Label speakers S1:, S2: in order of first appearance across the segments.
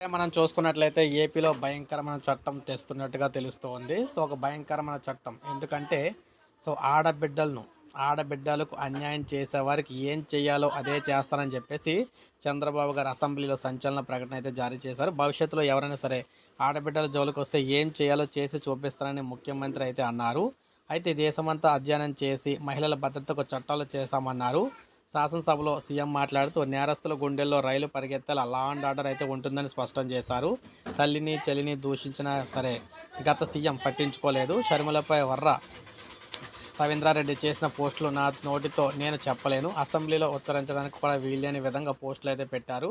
S1: మనం చూసుకున్నట్లయితే ఏపీలో భయంకరమైన చట్టం తెస్తున్నట్టుగా తెలుస్తోంది. సో ఒక భయంకరమైన చట్టం. ఎందుకంటే సో ఆడబిడ్డలను ఆడబిడ్డలకు అన్యాయం చేసేవారికి ఏం చేయాలో అదే చేస్తానని చెప్పేసి చంద్రబాబు గారు అసెంబ్లీలో సంచలన ప్రకటన అయితే జారీ చేశారు. భవిష్యత్తులో ఎవరైనా సరే ఆడబిడ్డల జోలికి వస్తే ఏం చేయాలో చేసి చూపిస్తారని ముఖ్యమంత్రి అయితే అన్నారు. అయితే దేశమంతా అధ్యయనం చేసి మహిళల భద్రతకు చట్టాలు చేశామన్నారు. శాసనసభలో సీఎం మాట్లాడుతూ నేరస్తుల గుండెల్లో రైలు పరిగెత్తాలి లా అండ్ ఆర్డర్ అయితే ఉంటుందని స్పష్టం చేశారు. తల్లిని చెల్లిని దూషించినా సరే గత సీఎం పట్టించుకోలేదు. షర్మిలపై వర్ర రవీంద్రారెడ్డి చేసిన పోస్టులు నా నోటితో నేను చెప్పలేను. అసెంబ్లీలో ఉత్తరించడానికి కూడా వీల్లేని విధంగా పోస్టులు అయితే పెట్టారు.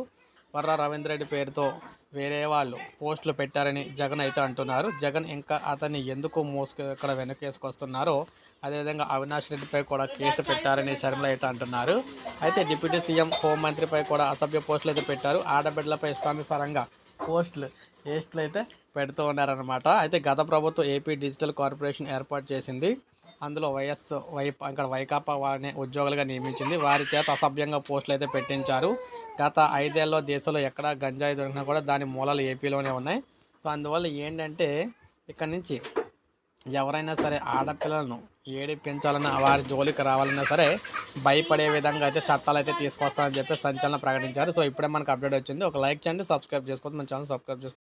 S1: వర్రా రవీంద్రెడ్డి పేరుతో వేరే వాళ్ళు పోస్టులు పెట్టారని జగన్ అయితే అంటున్నారు. జగన్ ఇంకా అతన్ని ఎందుకు మోసుకు ఇక్కడ వెనకేసుకొస్తున్నారో అదేవిధంగా అవినాష్ రెడ్డిపై కూడా కేసు పెట్టారని శర్మల అయితే అంటున్నారు. అయితే డిప్యూటీ సీఎం హోంమంత్రిపై కూడా అసభ్య పోస్టులు అయితే పెట్టారు. ఆడబిడ్డలపై ఇష్టానుసారంగా పోస్టులు పోస్టులు అయితే పెడుతూ ఉన్నారనమాట అయితే గత ప్రభుత్వం ఏపీ డిజిటల్ కార్పొరేషన్ ఏర్పాటు చేసింది. అందులో వైఎస్ వై ఇక్కడ వైకాపా వారిని ఉద్యోగులుగా నియమించింది. వారి చేత అసభ్యంగా పోస్టులు అయితే పెట్టించారు. గత ఐదేళ్ళలో దేశంలో ఎక్కడ గంజాయి దొరికినా కూడా దాని మూలాలు ఏపీలోనే ఉన్నాయి. సో అందువల్ల ఏంటంటే ఇక్కడ నుంచి ఎవరైనా సరే ఆడపిల్లలను ఏడిపించాలన్నా వారి జోలికి రావాలన్నా సరే భయపడే విధంగా అయితే చట్టాలు అయితే తీసుకొస్తానని చెప్పి సంచలన ప్రకటించారు. సో ఇప్పుడే మనకు అప్డేట్ వచ్చింది. ఒక లైక్ చేయండి సబ్స్క్రైబ్ చేసుకోండి మన ఛానల్ సబ్స్క్రైబ్ చేసుకోండి